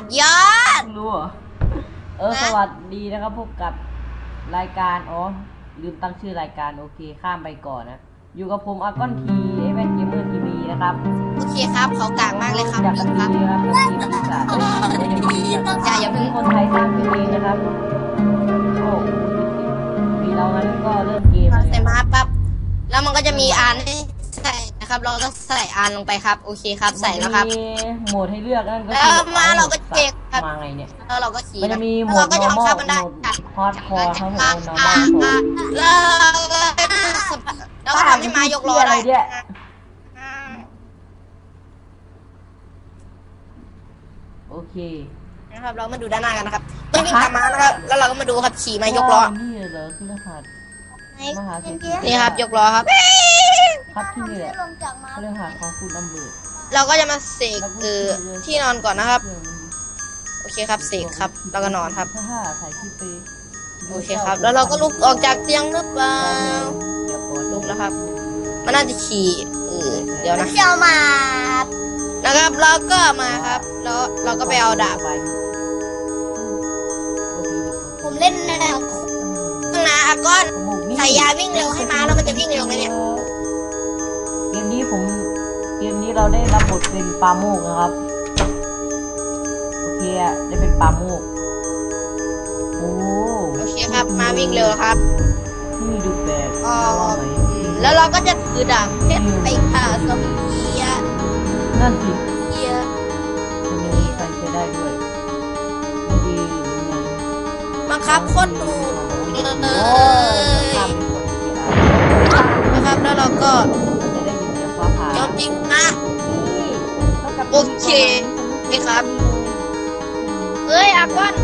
ดยอด รู้เหรอ เออ นะ สวัสดีนะครับพบกับรายการ อ๋อ ลืมตั้งชื่อรายการโอเค ข้ามไปก่อนนะ อยู่กับผมอากอนทีเอเวนเกมเมอร์ทีวีนะครับโอเคครับเขากลางมากเลยครับจากคทีรับวีนะครับเป็นทีมภาษาเป็นทีมอย่าอย่าเพิ่ง คนไทยสร้างขึ้นเองนะครับโอ้มีเรางั้นก็เริ่มเกมเราใส่มาปั๊บแล้วมันก็จะมีอ่านให้ นะครับ เราก็ใส่อ่านลงไปครับ โอเคครับ ใส่แล้วครับ มีโหมดให้เลือกนั่นก็แล้วมาเราก็เช็คครับ มาไงเนี่ย แล้วเราก็ขี่มันจะมีโหมแล้วดเราก็จะบัง normal คับมันได้โหมด hardcore ทั้งหมดอ่า normal อ่าแล้วเราก็ทำให้มายกล้ออะไรได้เนี่ย โอเคนะครับ เรามาดูด้านหน้ากันนะครับต้องวิ่งตามมานะครับ แล้วเราก็มาดูครับขี่มายกล้อ นี่เหรอคือรหัส มหาเศรษฐีนี่ครับยกล้อครับ ครับที่นี่แหละเรื่องหาของคุณอำเบิดเราก็จะมาเสกเออที่นอนก่อนนะครับ โอเคครับเสกครับแล้วก็นอนครับถ้าถ่ายคลิปไปโอเคครับ แล้วเราก็ลุกออกจากเตียงหรือเปล่าลุกแล้วครับ มันน่าจะขี่เออเดี๋ยวนะเจ้ามานะครับเราก็มาครับ แล้วเราก็ไปเอาดาบไปผมเล่นแนวข้าง หน้าอะก้อนใส่ยาวิ่งเร็วให้ม้าแล้วมันจะวิ่งเร็วไหมเนี่ยเกมนี้ผมเกมนี้เราได้รับบทเป็นปลาโมกนะครับโอเคอะได้เป็นปลาโมกโอ้โอเคครับ มาวิ่งเร็วครับนี่ดูแปลกอ๋อว่าไงอืมแล้วเราก็จะถือดาบเพชรไปฆ่าซอมบี้อะนั่นสิเหี้ยทำไมมันใส่ไปได้ด้วยไม่ดีหรือไงบังคับโคตรดู นะครับแล้วเราก็มันจะได้ยินเสียงฟ้าผ่าโจมตีอะนี่เท่ากับโอเคนี่ครับเอ้ยอากอน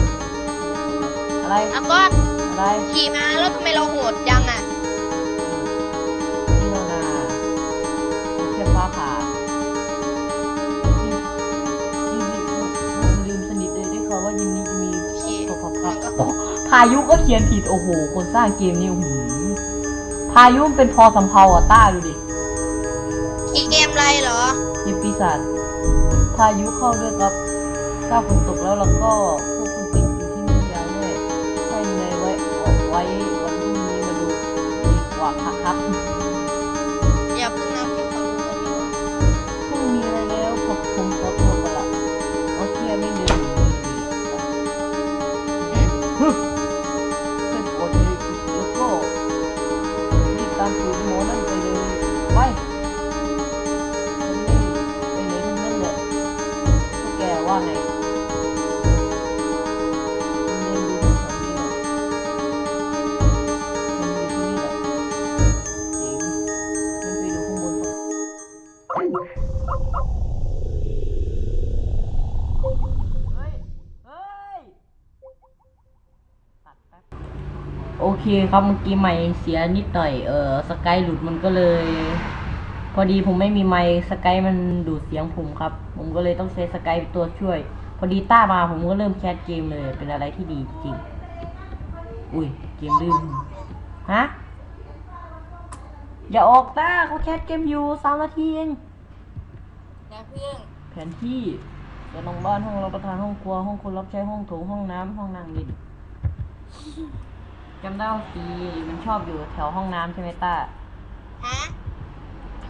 อะไรอากอนอะไรขี่มาแล้วทำไมเราโหดจังอะ พายุก็เขียนผิดโอ้โห คนสร้างเกมนี่โอ้โหพายุมันเป็นพอสำเพาอะต้าดูดิขี่เกมอะไรเหรอเกมปีศาจพายุเข้าด้วยครับถ้าฝนตกแล้วเราก็พวกคุณติดอยู่ที่นี่ยาวแน่ใช่ไงไว้ออกไว้ ก้อนอยู่ที่นี่แหลยโอเคครับเมื่อกี้ไม่เสียนิดหน่อยเออสกายหลุดมันก็เลย พอดีผมไม่มีไมค์สกายมันดูดเสียงผมครับ ผมก็เลยต้องใช้สกายตัวช่วย พอดีต้ามาผมก็เริ่มแคสเกมเลย เป็นอะไรที่ดีจริง อุ้ยเกมลื่นฮะอย่าออกต้าเขาแคสเกมอยู่สามนาทีเองอย่าเพิ่งแผนที่จะลงบ้านห้องรับประทานห้องครัวห้องคนรับใช้ห้องโถงห้องน้ำห้องนั่งเล่นจำได้ว่าพีมันชอบอยู่แถวห้องน้ำใช่ไหมต้าฮะ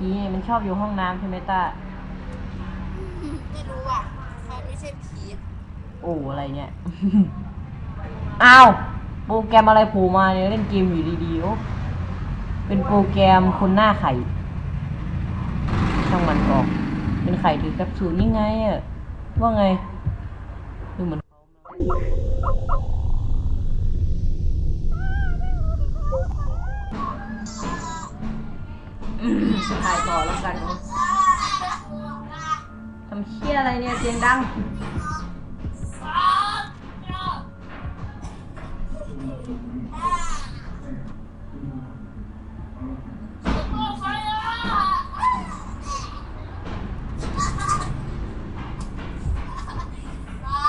พีมันชอบอยู่ห้องน้ำใช่ไหมต้าไม่รู้อะเขาไม่ใช่ผีโอ้อะไรเนี่ย อ้าวโปรแกรมอะไรโผล่มาเนี่ยเล่นเกมอยู่ดีๆโอ้เป็นโปรแกรมคนหน้าไข่ช่างมันออกเป็นไข่ถือแคปซูลนี่ไงอะว่าไงดูเหมือนายต่อแล้วกันเนอะทำเชี่ยอะไรเนี่ยเสียงดัง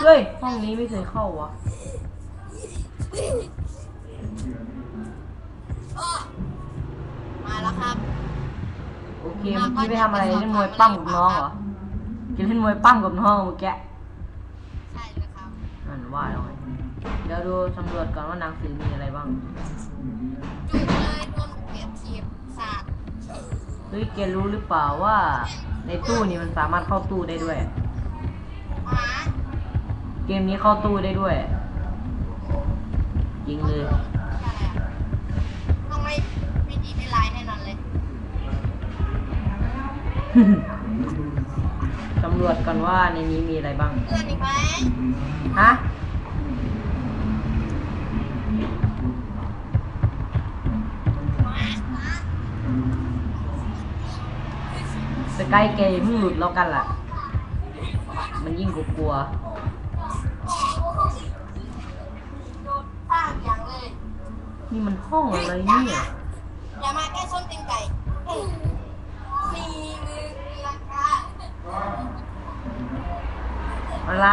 เฮ้ย ห้องนี้ไม่เคยเข้าวะมาแล้วครับ โอเคเมื่อกี้ไปทำอะไรเล่นมวยปั้มกับน้องเหรอจะเล่นมวยปั้มกับน้องเมื่อกี้ใช่ว่าแล้วไงเดี๋ยวดูสำรวจก่อนว่าหนังสือมีอะไรบ้างจุกเลยโดนเปรียบเทียบศาสตร์เฮ้ยแกรู้หรือเปล่าว่า ในตู้นี้มันสามารถเข้าตู้ได้ด้วยหมาเกมนี้เข้าตู้ได้ด้วย จริงเลย สำรวจกันว่าในนี้มีอะไรบ้าง เพื่อนอีกไหมฮะ สกายเกย์เพิ่งหลุดแล้วกันล่ะ มันยิ่งกลัวป้างอย่างเลยๆนี่มันห้องอะไรเนี่ย อย่ามาใกล้ส้นตีนไก่ อะไร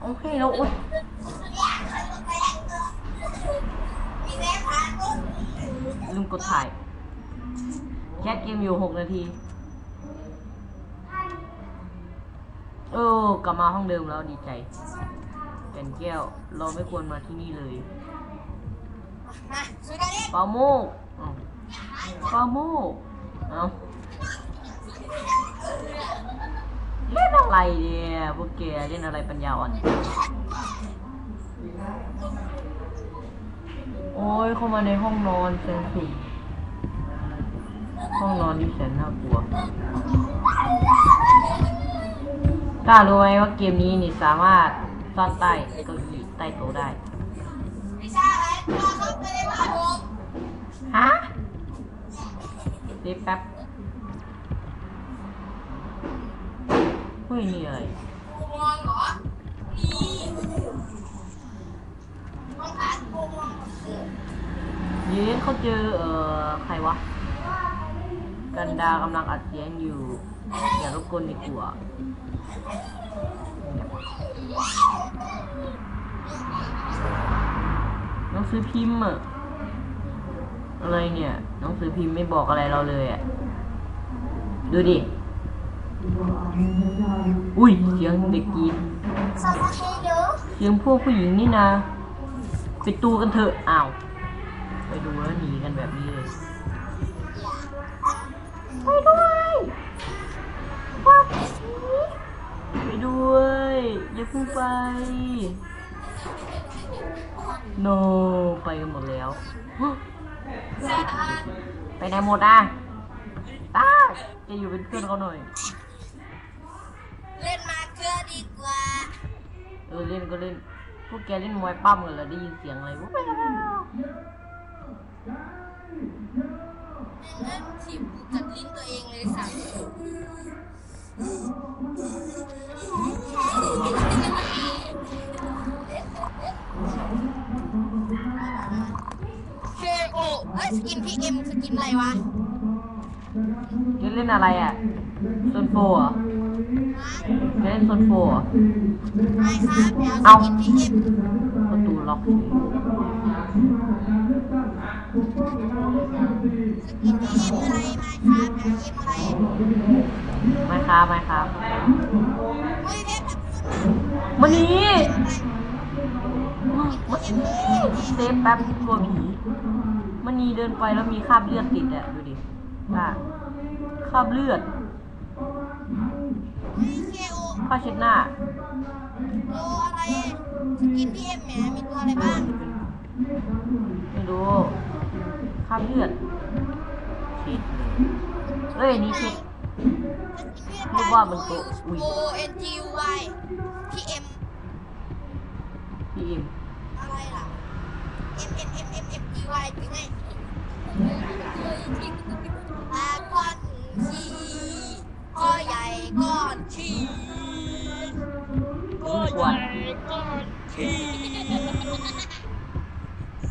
โอเคแล้วอุ๊ยมีแม่พาต้นลืมกดถ่าย แคสเกมอยู่หกนาที เออกลับมาห้องเดิมแล้วดีใจแก่นแก้ว เราไม่ควรมาที่นี่เลยมาช่วยกันดิปาโมก เอ้าปาโมกเอาเล่นอะไรเนี่ยพวกแกเล่นอะไรปัญญาอ่อน โอ้ยเข้ามาในห้องนอนแสนสุขห้องนอนนี่แสนน่ากลัวกล้ารู้ไหมว่าเกมนี้นี่สามารถซ่อนใต้เก้าอี้ใต้โต๊ะได้ไม่ใช่ไรมาครับไม่ได้มาผม ฮะเดี๋ยวแป๊บเฮ้ยนี่เหรอนี่มองผ่านเย้เขาเจอเอ่อใครวะ กันดากำลังอัดเสียงอยู่ อย่ารบกวนดีกว่าหนังสือพิมพ์อะ อะไรเนี่ยหนังสือพิมพ์ไม่บอกอะไรเราเลยอะดูดิ อุ้ยเสียงเด็กกรีดสวัสดีเด้อเสียงพวกผู้หญิงนี่นะไปตูกันเถอะอ้าว ไปดูแล้วหนีกันแบบนี้เลยไปด้วยว่าไปด้วยอย่าเพิ่งไปโนไปกันหมดแล้ว ไปไหนหมดอะตาจะอยู่เป็นเพื่อนเขาหน่อย เล่นมาเกลือดีกว่า เออเล่นก็เล่น พวกแกเล่นมวยปั้มกันเหรอได้ยินเสียงอะไรวะเล่นเล่นถีบกูกัดลิ้นตัวเองเลยสัตว์ สกินพี่เอ็มสกินอะไรวะแกเล่นอะไรอะโซนโฟเหรอแกเล่นโซนโฟเหรอไม่ครับเดี๋ยวสเอากินพี่เอ็มประตูล็อกเฉยสกินพี่เอ็มอะไรมาครับเดี๋ยวเอ็มอะไรไม่ครับไม่ครับเฮ้ยเว็บมันนี้มันเซฟแป๊บกลัวผี มันนีเดินไปแล้วมีคราบเลือดติดอะดูดิอะคราบเลือดเคโอผ้าเช็ดหน้าโลอะไรสกินพี่เอ็มแหมมีตัวอะไรบ้างไม่รู้คราบเลือดเช็ดเลยเอ้ยนี่เช็ดนึกว่ามันตัวอุ๊ยโอเอ็นจีวายพี่เอ็ม พี่เอ็ม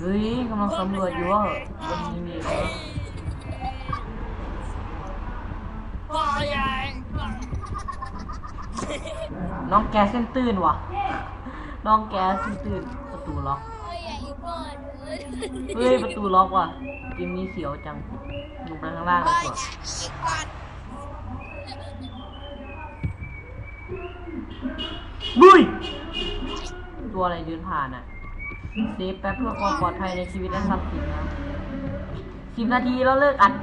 ฮ้ยกำลังสำรวจอยู่ว่าวันนี้มีอะไรน้องแกเส้นตื้นว่ะ น้องแกเส้นตื้นประตูล็อก เฮ้ยประตูล็อกว่ะเกมนี้เสียวจังลงไปข้างล่างก้ดีอกใหว่าญ่อีกก้อนบุยตัวอะไรเดินผ่านอะ เซฟแป๊บเพื่อความปลอดภัยในชีวิตและทรัพย์สินนะสิบนาทีแล้วเลิกอัด